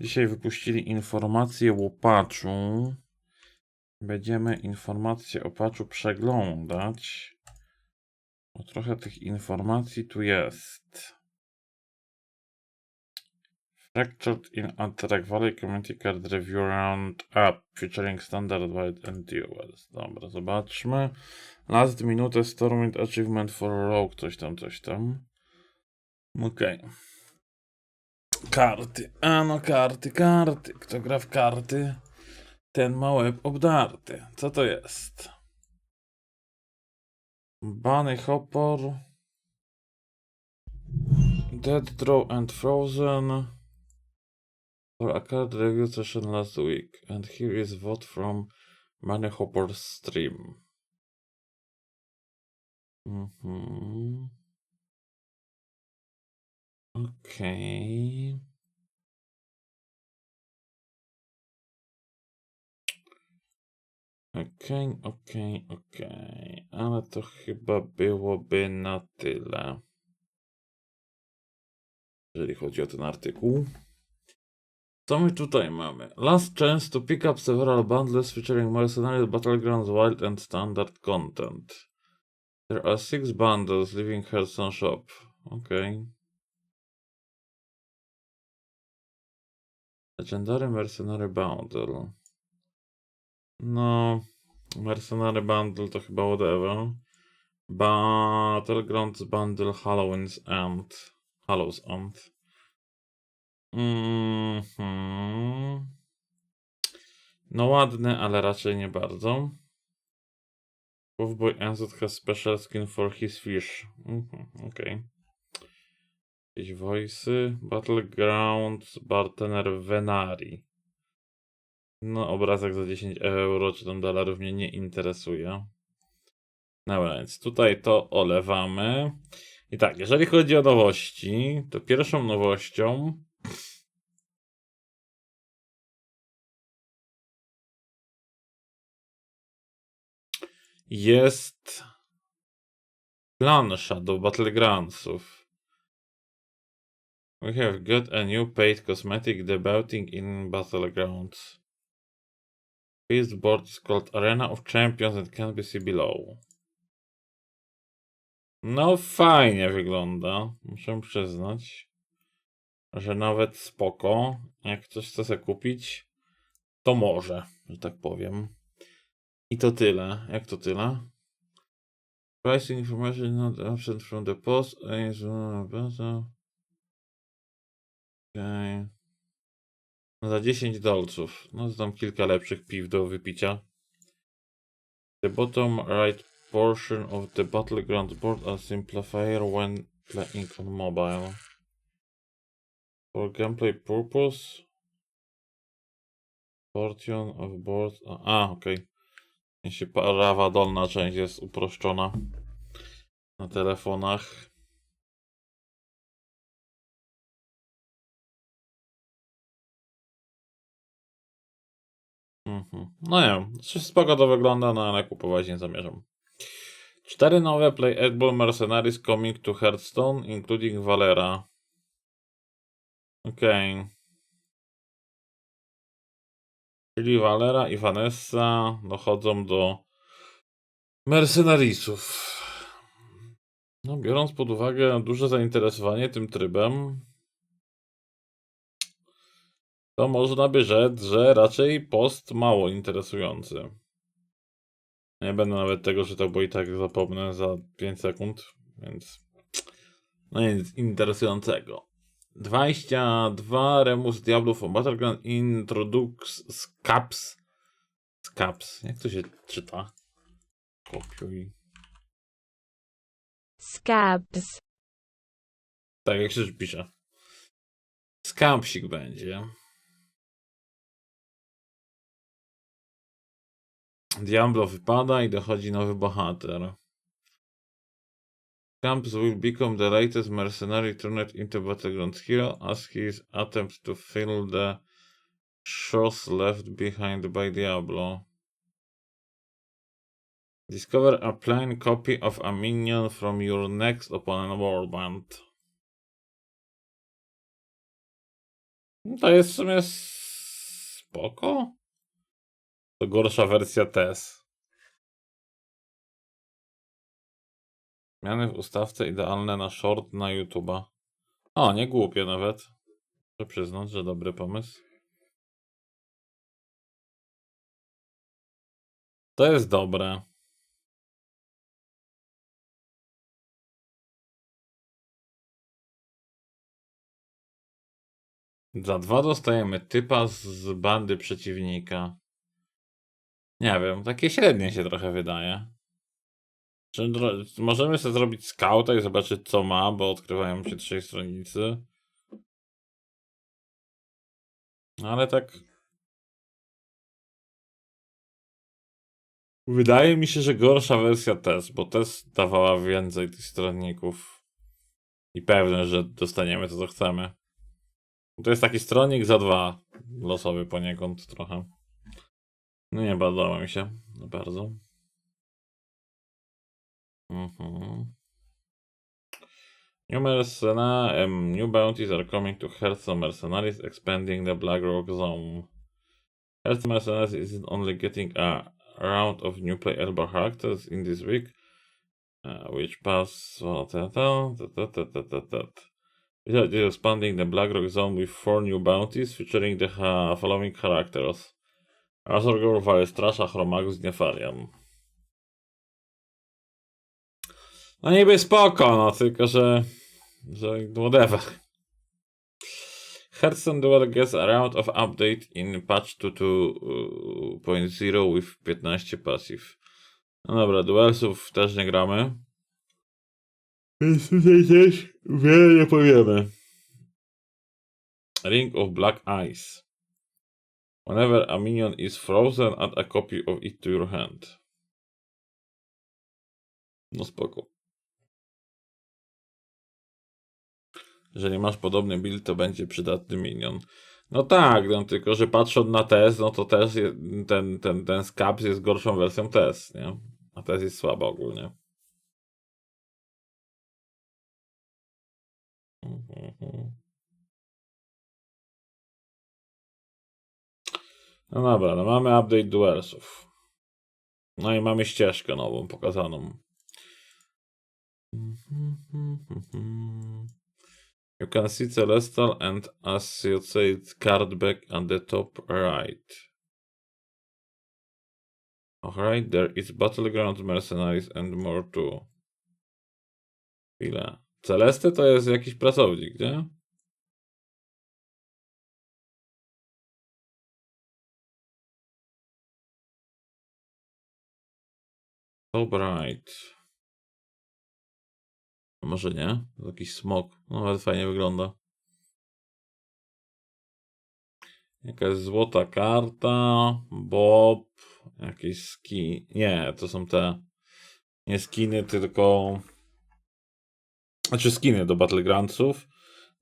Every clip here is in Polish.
Dzisiaj wypuścili informację o patchu. Będziemy informacje o patchu przeglądać. Bo trochę tych informacji tu jest. Fractured in Attract Valley Community Card Review Roundup featuring Standard Wide and Duels. Dobra, zobaczmy. Last Minute Stormwind Achievement for Rogue, coś tam, coś tam. Okej. Karty. A no karty, karty. Kto gra w karty, ten ma łeb obdarty. Co to jest? Bunny Hopper. Dead Draw and Frozen. For a card review session last week. And here is vote from Bunny Hopper's stream. Mhm. Okej. Okej, okej, okej. Ale to chyba byłoby na tyle. Jeżeli chodzi o ten artykuł. Co my tutaj mamy? Last chance to pick up several bundles featuring Mercenaries, Battlegrounds, Wild and Standard content. There are six bundles leaving Hearthstone shop. Okay. Legendary Mercenary Bundle. No, Mercenary Bundle to chyba whatever. Battlegrounds Bundle Halloween's End. Hallow's End. Mhm. No ładny, ale raczej nie bardzo. Wolfboy Ansett has special skin for his fish. Mhm, okej. Jakieś voice'y. Battlegrounds Bartener Venari. No, obrazek za 10 euro czy tam dolarów mnie nie interesuje. Dobra, więc tutaj to olewamy. I tak, jeżeli chodzi o nowości, to pierwszą nowością jest plansza do Battlegroundsów. We have got a new paid cosmetic debuting in Battlegrounds. This board is called Arena of Champions and can be seen below. No fajnie wygląda, muszę przyznać, że nawet spoko. Jak ktoś chce sobie kupić, to może, że tak powiem. I to tyle. Jak to tyle? Price information not absent from the post. is, Okej. No za 10 dolców. No tam kilka lepszych piw do wypicia. The bottom right portion of the battleground board are simplifier when playing on mobile. For gameplay purpose. Portion of board. A, okej. Jeśli prawa dolna część jest uproszczona na telefonach. Mhm. No nie wiem, spoko to wygląda, no ale kupować nie zamierzam. Cztery nowe Playable Mercenaries coming to Hearthstone, including Valera. Okej. Czyli Valera i Vanessa dochodzą do Mercenarisów. No, biorąc pod uwagę duże zainteresowanie tym trybem, to można by rzec, że raczej post mało interesujący. Nie będę nawet tego czytał, bo i tak zapomnę za 5 sekund, więc no nic interesującego. 22 Remus Diablów on Battleground Introduce Scaps. Scaps. Jak to się czyta? Kopiuj. Scabs. Tak, jak się pisze. Skampsik będzie. Diablo wypada i dochodzi nowy bohater. Camps will become the latest mercenary turned into battleground hero as his attempt to fill the shoes left behind by Diablo. Discover a plain copy of a minion from your next opponent warband. To jest w sumie spoko. To gorsza wersja TES. Zmiany w ustawce idealne na short na YouTube'a. O, nie głupie nawet. Muszę przyznać, że dobry pomysł. To jest dobre. Za dwa dostajemy typa z- bandy przeciwnika. Nie wiem, takie średnie się trochę wydaje. Czy możemy sobie zrobić skauta i zobaczyć co ma, bo odkrywają się trzej stronnicy. Ale tak. Wydaje mi się, że gorsza wersja test, bo test dawała więcej tych stronników. I pewne, że dostaniemy to, co chcemy. To jest taki stronnik za dwa. Losowy poniekąd trochę. Nie podoba mi się bardzo. Mhm. New, mercena, um, new bounties are coming to Hearthstone Mercenaries, expanding the Blackrock Zone. Hearthstone Mercenaries isn't only getting a round of new playable characters in this week, uh, which pass. It is expanding the Blackrock Zone with four new bounties featuring the ha- following characters. Azorgor, Valstrasza, Chromagus, Nefarian. No niby spoko, no tylko że... że whatever. Hearthstone Duel gets a round of update in patch 2.0 with 15 passive. No dobra, duelsów też nie gramy. Więc tutaj też wiele nie powiemy. Ring of Black Ice. Whenever a minion is frozen, add a copy of it to your hand. No spoko. Jeżeli masz podobny build, to będzie przydatny minion. No tak, no tylko że patrząc na TES, no to też je, ten, ten, ten Scaps jest gorszą wersją TES, nie? A TES jest słaba ogólnie. Mhm. No dobra, no mamy update duelsów. No i mamy ścieżkę nową pokazaną. You can see Celestial and associate card back at the top right. Alright, there is Battleground Mercenaries and more too. Chwilę. Celesty to jest jakiś pracownik, nie? Top right. A Może nie? Jakiś smok. No ale fajnie wygląda. Jakaś złota karta. Bob. Jakieś ski. Nie, to są te. Nie skiny, tylko. Znaczy skiny do Battlegroundsów.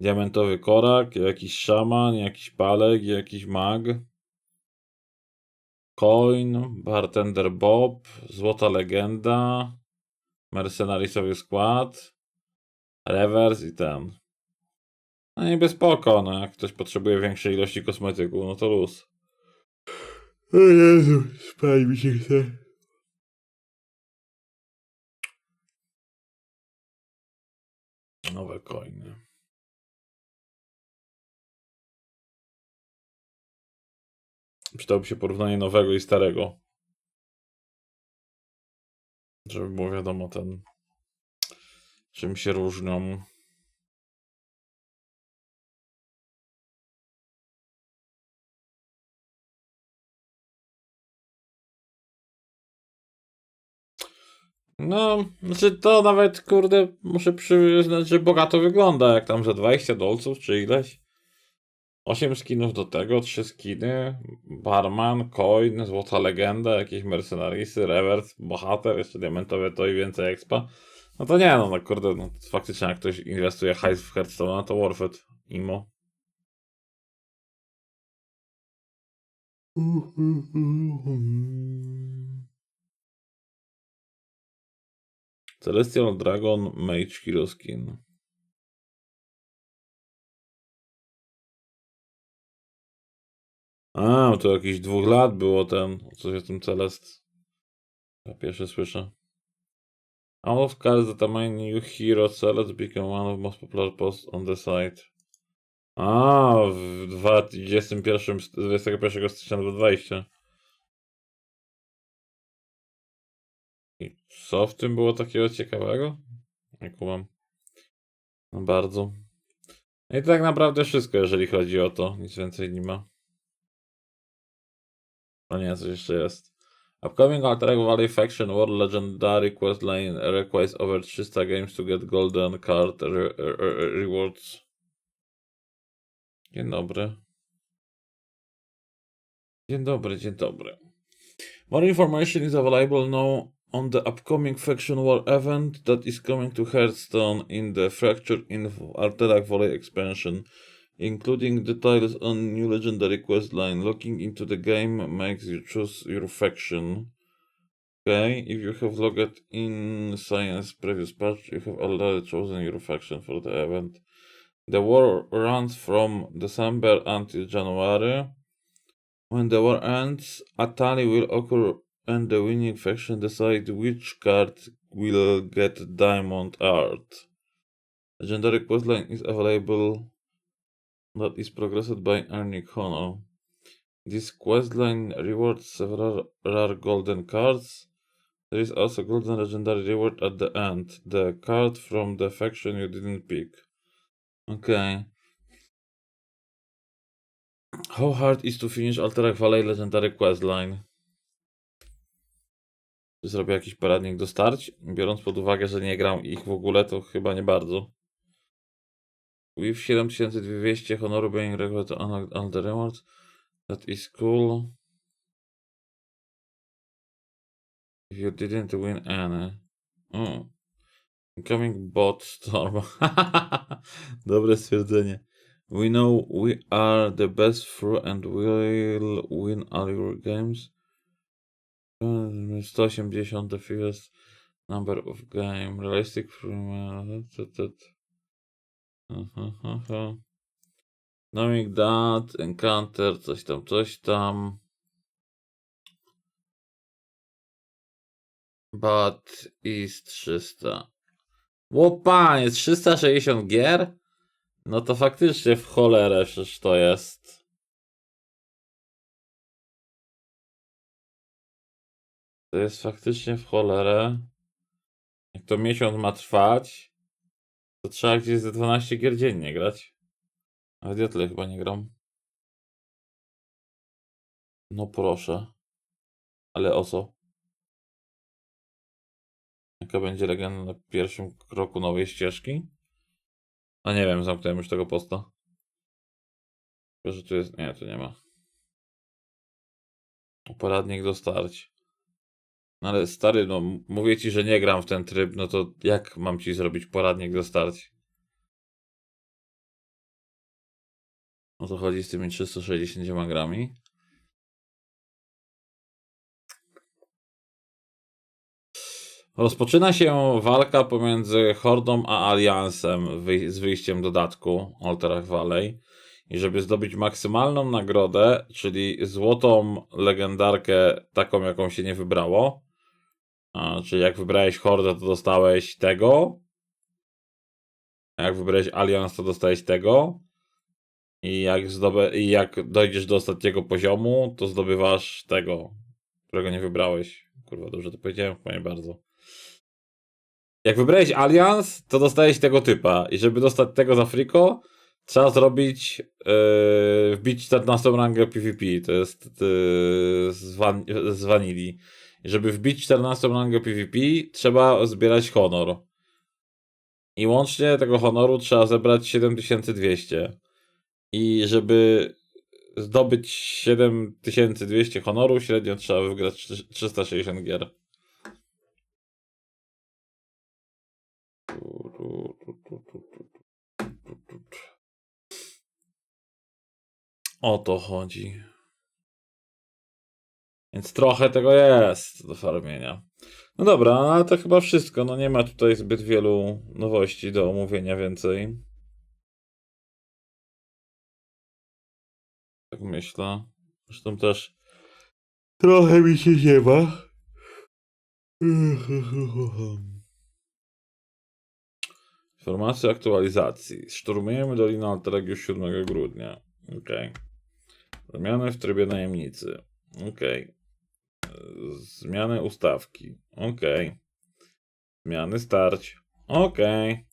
Diamentowy korak, jakiś szaman, jakiś palek, jakiś mag. Coin, bartender Bob, złota legenda, mercenarisowy skład, rewers i ten. No niby spoko, no jak ktoś potrzebuje większej ilości kosmetyku, no to luz. O Jezu, spać mi się chce. Nowe coiny. Przydałoby się porównanie nowego i starego. Żeby było wiadomo ten, czym się różnią. No, znaczy to nawet, kurde, muszę przyznać, że bogato wygląda, jak tam za 20 dolców, czy ileś. 8 skinów do tego, 3 skiny, barman, coin, złota legenda, jakieś mercenarisy, rewers, bohater, jeszcze diamentowe to i więcej expa. No to nie, no, no kurde, no faktycznie jak ktoś inwestuje hajs w Hearthstone, no to worth it, imo. Celestial Dragon Mage Hero Skin. A, to jakiś dwóch lat było ten, coś o tym Celest. Ja pierwszy słyszę. All of cards my new hero Celest become one of most popular posts on the site. A, w 21, 21 stycznia 2020. I co w tym było takiego ciekawego? Nie kumam. No bardzo. No i tak naprawdę wszystko, jeżeli chodzi o to. Nic więcej nie ma. Jeszcze jest. Upcoming Altered Valley Faction World Legendary Quest Line requires over 300 games to get golden card re re re rewards. Dzień dobry. Dzień dobry, dzień dobry. More information is available now on the upcoming Faction War event that is coming to Hearthstone in the Fracture in Alterac Valley expansion, including details on new legendary quest line. Looking into the game makes you choose your faction. Okay, if you have logged in Science previous patch, you have already chosen your faction for the event. The war runs from December until January. When the war ends, a tally will occur and the winning faction decide which card will get diamond art. Legendary questline is available that is progressed by earning honor. This questline rewards several rare golden cards. There is also golden legendary reward at the end. The card from the faction you didn't pick. Okay. How hard is to finish Alterac Valley Legendary Questline? Czy zrobię jakiś poradnik do starć? Biorąc pod uwagę, że nie gram ich w ogóle, to chyba nie bardzo. With 7200 honoru being to unlock all the rewards. That is cool. If you didn't win any. Mm. Incoming bot storm. Dobre stwierdzenie. We know we are the best through and will win all your games. Mm, 180 the fewest number of game. Realistic from Knowing that, encounter, coś tam, coś tam. But is 300. Łopa, jest 360 gier? No to faktycznie w cholerę przecież to jest. To jest faktycznie w cholerę. Jak to miesiąc ma trwać, to trzeba gdzieś ze 12 gier dziennie grać. Ale ja tyle chyba nie gram. No proszę. Ale o co? Jaka będzie legenda na pierwszym kroku nowej ścieżki? A nie wiem, zamknąłem już tego posta. Tylko, że tu jest... Nie, tu nie ma. Poradnik do starć. No ale stary, no mówię ci, że nie gram w ten tryb, no to jak mam ci zrobić poradnik do starć? O co chodzi z tymi 360 grami? Rozpoczyna się walka pomiędzy Hordą a Aliansem z wyjściem dodatku Alterach Valley. I żeby zdobyć maksymalną nagrodę, czyli złotą legendarkę, taką jaką się nie wybrało, a, czyli jak wybrałeś Hordę, to dostałeś tego, a jak wybrałeś Alians, to dostałeś tego, i jak, zdoby- i jak dojdziesz do ostatniego poziomu, to zdobywasz tego, którego nie wybrałeś. Kurwa, dobrze to powiedziałem? Chyba nie bardzo. Jak wybrałeś Alians, to dostajesz tego typa. I żeby dostać tego za friko, trzeba zrobić, yy, wbić 14 rangę PvP. To jest yy, z, van, z Vanilli. Żeby wbić 14 rangę PvP, trzeba zbierać honor. I łącznie tego honoru trzeba zebrać 7200. I żeby zdobyć 7200 honoru, średnio trzeba wygrać 360 gier. O to chodzi. Więc trochę tego jest do farmienia. No dobra, no ale to chyba wszystko. No nie ma tutaj zbyt wielu nowości do omówienia więcej. Tak myślę. Zresztą też trochę mi się ziewa. Informacje aktualizacji. Szturmujemy Dolinę Alteregio 7 grudnia. Okej. Zmiany w trybie najemnicy. Okej. Zmiany ustawki. Okej. Zmiany starć. Okej.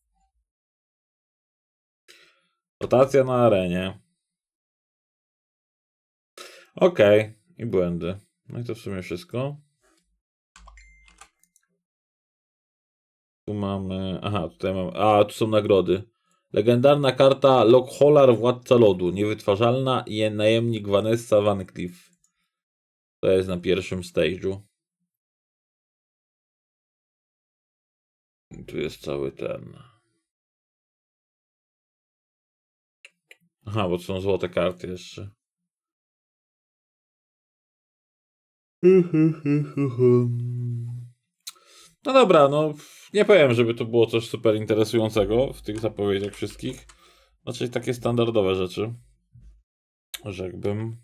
Rotacja na arenie. Okej. I błędy. No i to w sumie wszystko. Tu mamy. Aha, tutaj mamy. A, tu są nagrody. Legendarna karta Lockhollar Władca Lodu. Niewytwarzalna i najemnik Vanessa Van Cleef. To jest na pierwszym stage'u. Tu jest cały ten. Aha, bo to są złote karty jeszcze. No dobra, no nie powiem, żeby to było coś super interesującego w tych zapowiedziach wszystkich. Znaczy takie standardowe rzeczy. Rzekłbym.